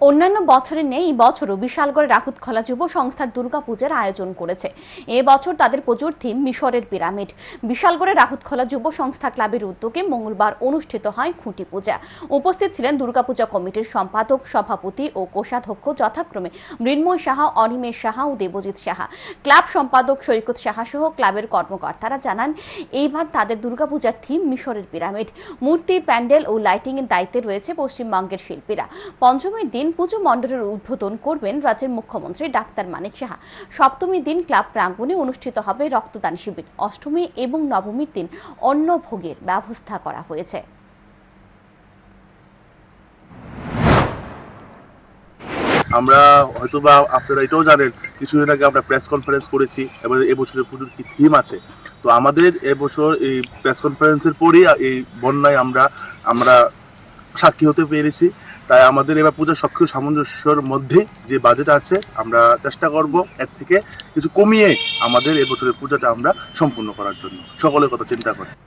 অন্যান্য বছরে নেই বছরও বিশালগড় রাহুতখলা যুব সংস্থার দুর্গাপূজার আয়োজন করেছে। এ বছর তাদের পুজোর থিম মিশরের পিরামিড। বিশালগড়ে রাহুতখলা যুব সংস্থা ক্লাবের উদ্যোগে মঙ্গলবার অনুষ্ঠিত হয় খুঁটি পূজা। উপস্থিত ছিলেন দুর্গাপূজা কমিটির সম্পাদক, সভাপতি ও কোষাধ্যক্ষ যথাক্রমে মৃন্ময় সাহা, অনিমেষ সাহা ও দেবজিৎ সাহা। ক্লাব সম্পাদক সৈকত সাহা সহ ক্লাবের কর্মকর্তারা জানান, এইবার তাদের দুর্গাপূজার থিম মিশরের পিরামিড। মূর্তি, প্যান্ডেল ও লাইটিং এর দায়িত্বে রয়েছে পশ্চিমবঙ্গের শিল্পীরা। পঞ্চমীর দিন পুজো মণ্ডলের উদ্বোধন করবেন রাজ্যের মুখ্যমন্ত্রী ডাক্তার মানিক সাহা। সপ্তমীর দিন ক্লাব প্রাঙ্গণে অনুষ্ঠিত হবে রক্তদান শিবির। অষ্টমী এবং নবমীর দিন অন্ন ভোগের ব্যবস্থা করা হয়েছে। আমরা হয়তো বা আপনারা এটাও জানেন, কিছুদিন আগে আমরা প্রেস কনফারেন্স করেছি এবার এবছরের পুজোর কি থিম আছে। তো আমাদের এবছর এই প্রেস কনফারেন্সের পরেই এই বন্যায় আমরা আমরা সাক্ষী হতে পেরেছি। তাই আমাদের এবার পূজার সবকিছু সামঞ্জস্যর মধ্যে যে বাজেট আছে, আমরা চেষ্টা করব এর থেকে কিছু কমিয়ে আমাদের এবছরের পূজাটা আমরা সম্পূর্ণ করার জন্য। সকলের কথা চিন্তা করে।